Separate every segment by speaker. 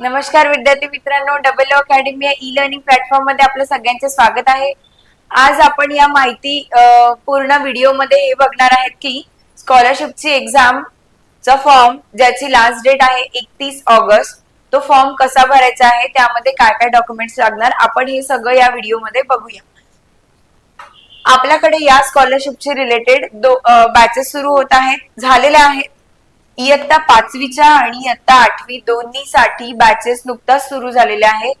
Speaker 1: नमस्कार विद्यार्थी मित्रांनो डबल अकॅडमी या ई लर्निंग प्लॅटफॉर्ममध्ये आपलं सगळ्यांचे स्वागत आहे. आज आपण या माहिती पूर्ण पूर्ण व्हिडिओमध्ये हे बघणार आहेत की स्कॉलरशिपची एक्झाम चा फॉर्म ज्याची लास्ट डेट आहे एकतीस ऑगस्ट तो फॉर्म कसा भरायचा आहे त्यामध्ये काय काय डॉक्युमेंट्स लागणार आपण हे सगळं या व्हिडिओमध्ये बघूया. आपल्याकडे या स्कॉलरशिपचे रिलेटेड दो बॅचेस सुरू होत आहेत झालेल्या आहेत. इयत्ता पाचवीच्या आणि इयत्ता आठवी दोन्हीसाठी बॅचेस नुकताच सुरू झालेल्या आहेत.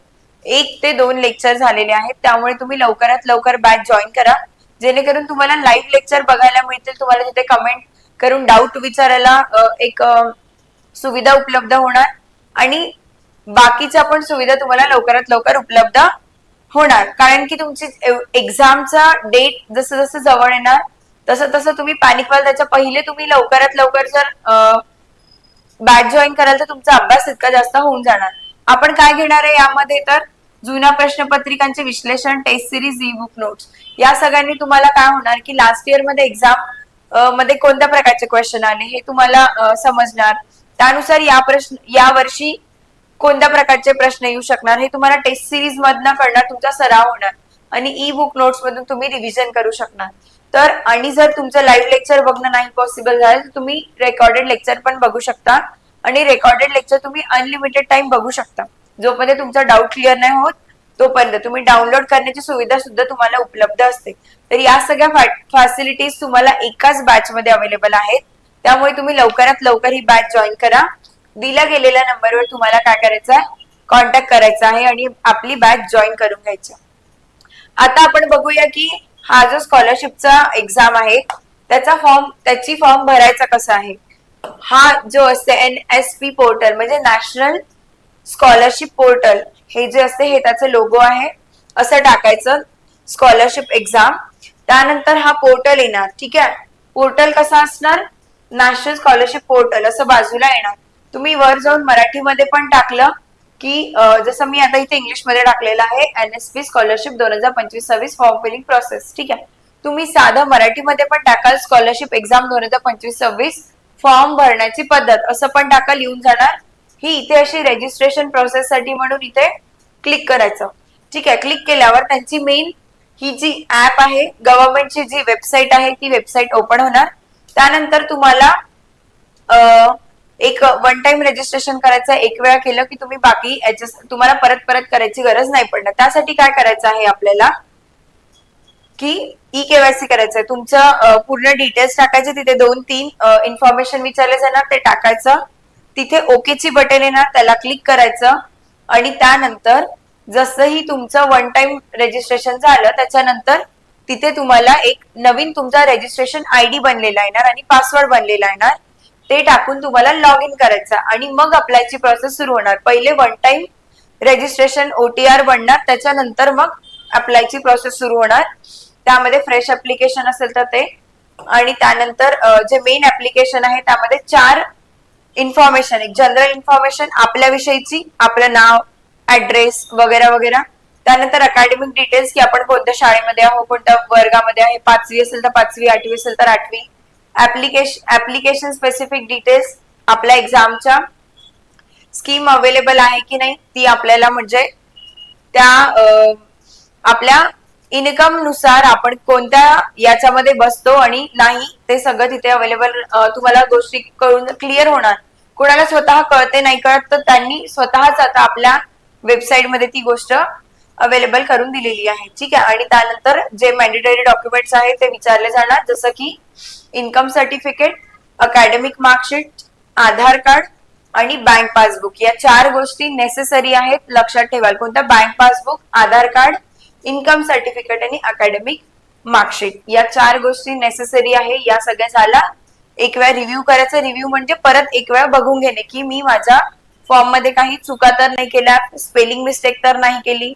Speaker 1: एक ते दोन लेक्चर झालेले आहेत. त्यामुळे तुम्ही लवकरात लवकर बॅच जॉईन करा. जेणेकरून तुम्हाला लाईव्ह लेक्चर बघायला मिळतील. तुम्हाला तिथे कमेंट करून डाऊट विचारायला एक सुविधा उपलब्ध होणार. आणि बाकीच्या पण सुविधा तुम्हाला लवकरात लवकर उपलब्ध होणार. कारण की तुमची एक्झामचा डेट जसं जसं जवळ येणार तसं तसं तुम्ही पॅनिक व्हाल त्याच्या पहिले तुम्ही लवकरात लवकर जर बॅच जॉईन कराल तर तुमचा अभ्यास इतका जास्त होऊन जाणार. आपण काय घेणार आहे यामध्ये तर जुन्या प्रश्नपत्रिकांचे विश्लेषण test series E book notes या सगळ्यांनी तुम्हाला काय होणार की लास्ट इयरमध्ये एक्झाममध्ये कोणत्या प्रकारचे क्वेश्चन आले हे तुम्हाला समजणार. त्यानुसार या प्रश्न या वर्षी कोणत्या प्रकारचे प्रश्न येऊ शकणार हे तुम्हाला टेस्ट सिरीज मधनं कळणार तुमचा सराव होणार. आणि ई बुक नोट्स मधून तुम्ही रिव्हिजन करू शकणार. तर आणि जर तुमचं लाईव्ह लेक्चर बघणं नाही पॉसिबल झालं तर तुम्ही रेकॉर्डेड लेक्चर पण बघू शकता. आणि रेकॉर्डेड लेक्चर तुम्ही अनलिमिटेड टाइम बघू शकता. जोपर्यंत तुमचा डाऊट क्लिअर नाही होत तोपर्यंत. तुम्ही डाउनलोड करण्याची सुविधा सुद्धा तुम्हाला उपलब्ध असते. तर या सगळ्या फॅसिलिटीज तुम्हाला एकाच बॅच मध्ये अवेलेबल आहेत. त्यामुळे तुम्ही लवकरात लवकर ही बॅच जॉईन करा. दिल्या गेलेल्या नंबरवर तुम्हाला काय करायचं आहे? कॉन्टॅक्ट करायचा आहे आणि आपली बॅच जॉईन करून घ्यायची आता आपण बघूया की हा जो स्कॉलरशिपचा एक्झाम आहे त्याचा फॉर्म त्याची फॉर्म भरायचा कसा आहे? हा जो असते एन एस पी पोर्टल म्हणजे नॅशनल स्कॉलरशिप पोर्टल हे जे असते हे त्याचं लोगो आहे. असं टाकायचं स्कॉलरशिप एक्झाम त्यानंतर हा पोर्टल येणार ठीक आहे? पोर्टल कसा असणार? नॅशनल स्कॉलरशिप पोर्टल असं बाजूला येणार. तुम्ही वर जाऊन मराठीमध्ये पण टाकलं की जसं मी आता इथे इंग्लिशमध्ये टाकलेलं आहे एन एस पी स्कॉलरशिप दोन हजार पंचवीस सव्वीस फॉर्म फिलिंग प्रोसेस ठीक आहे? तुम्ही साधं मराठीमध्ये पण टाकाल स्कॉलरशिप एक्झाम दोन हजार पंचवीस सव्वीस फॉर्म भरण्याची पद्धत असं पण टाकाल येऊन जाणार. ही इथे अशी रेजिस्ट्रेशन प्रोसेस साठी म्हणून इथे क्लिक करायचं. ठीक आहे? क्लिक केल्यावर त्यांची मेन ही जी ऍप आहे गव्हर्नमेंटची जी वेबसाईट आहे ती वेबसाईट ओपन होणार. त्यानंतर तुम्हाला एक वन टाइम रजिस्ट्रेशन करायचं एक वेळा केलं की तुम्ही बाकी तुम्हाला परत परत करायची गरज नाही पडणार. त्यासाठी काय करायचं आहे आपल्याला? की ई केवायसी करायचं आहे तुमचं पूर्ण डिटेल्स टाकायचे तिथे दोन तीन इन्फॉर्मेशन विचारले जाणार ते टाकायचं. तिथे ओकेची बटन येणार त्याला क्लिक करायचं. आणि त्यानंतर जसंही तुमचं वन टाइम रजिस्ट्रेशन झालं त्याच्यानंतर तिथे तुम्हाला एक नवीन तुमचा रजिस्ट्रेशन आय डी बनलेला येणार आणि पासवर्ड बनलेला येणार. ते टाकून तुम्हाला लॉग इन करायचं. आणि मग अप्लायची प्रोसेस सुरू होणार. पहिले वन टाइम रजिस्ट्रेशन ओटीआर बनणार. त्याच्यानंतर मग अप्लायची प्रोसेस सुरू होणार. त्यामध्ये फ्रेश ऍप्लिकेशन असेल तर ते. आणि त्यानंतर जे मेन ऍप्लिकेशन आहे त्यामध्ये चार इन्फॉर्मेशन एक जनरल इन्फॉर्मेशन आपल्याविषयीची आपलं नाव ऍड्रेस वगैरे वगैरे. त्यानंतर अकॅडमिक डिटेल्स की आपण कोणत्या शाळेमध्ये आहोत कोणत्या वर्गामध्ये आहे पाचवी असेल तर पाचवी आठवी असेल तर आठवी. ऍप्लिकेशन ऍप्लिकेशन स्पेसिफिक डिटेल्स आपल्या एक्झामच्या स्कीम अवेलेबल आहे की नाही ती आपल्याला म्हणजे त्या अ, आपल्या इन्कमनुसार आपण कोणत्या याच्यामध्ये बसतो आणि नाही ते सगळं तिथे अवेलेबल तुम्हाला गोष्टी करून क्लिअर होणार. कोणाला स्वतः कळते नाही कळत तर त्यांनी स्वतःच आता आपल्या वेबसाईटमध्ये ती गोष्ट अवेलेबल करून दिलेली आहे. ठीक आहे? आणि त्यानंतर जे मॅन्डेटरी डॉक्युमेंट्स आहेत ते विचारले जाणार. जसं की income certificate academic marksheet Aadhaar card आणि बँक पासबुक या चार गोष्टी नेसेसरी आहेत लक्षात ठेवाल कोणत्या bank passbook Aadhaar card income certificate आणि अकॅडमिक मार्कशीट या चार गोष्टी नेसेसरी आहे. या सगळ्या झाला. एक वेळा रिव्ह्यू करायचा. रिव्ह्यू म्हणजे परत एक वेळा बघून घेणे की मी माझ्या फॉर्ममध्ये काही चुका तर नाही केल्या स्पेलिंग मिस्टेक तर नाही केली.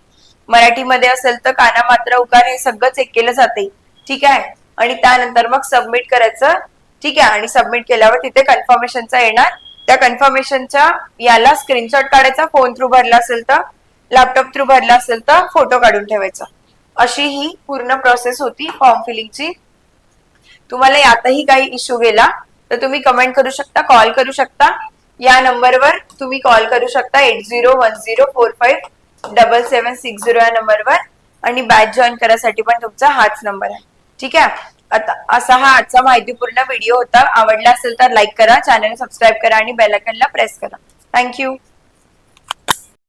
Speaker 1: मराठीमध्ये असेल तर काना मात्रा उकार हे सगळं चेक केलं जाते. ठीक आहे? आणि त्यानंतर मग सबमिट करायचं. ठीक आहे? आणि सबमिट केल्यावर तिथे कन्फर्मेशनचा येणार. त्या कन्फर्मेशनच्या याला स्क्रीनशॉट काढायचा फोन थ्रू भरला असेल तर लॅपटॉप थ्रू भरला असेल तर फोटो काढून ठेवायचा. अशी ही पूर्ण प्रोसेस होती फॉर्म फिलिंगची तुम्हाला यातही काही इश्यू गेला तर तुम्ही कमेंट करू शकता कॉल करू शकता. या नंबरवर तुम्ही कॉल करू शकता eight zero one zero four five double seven six zero या नंबरवर आणि बॅच जॉईन करायसाठी पण तुमचा हाच नंबर आहे. ठीक आहे? आता असा हा आजचा माहितीपूर्ण व्हिडिओ होता. आवडला असेल तर लाईक करा चॅनल सबस्क्राईब करा आणि बेल प्रेस करा. थँक्यू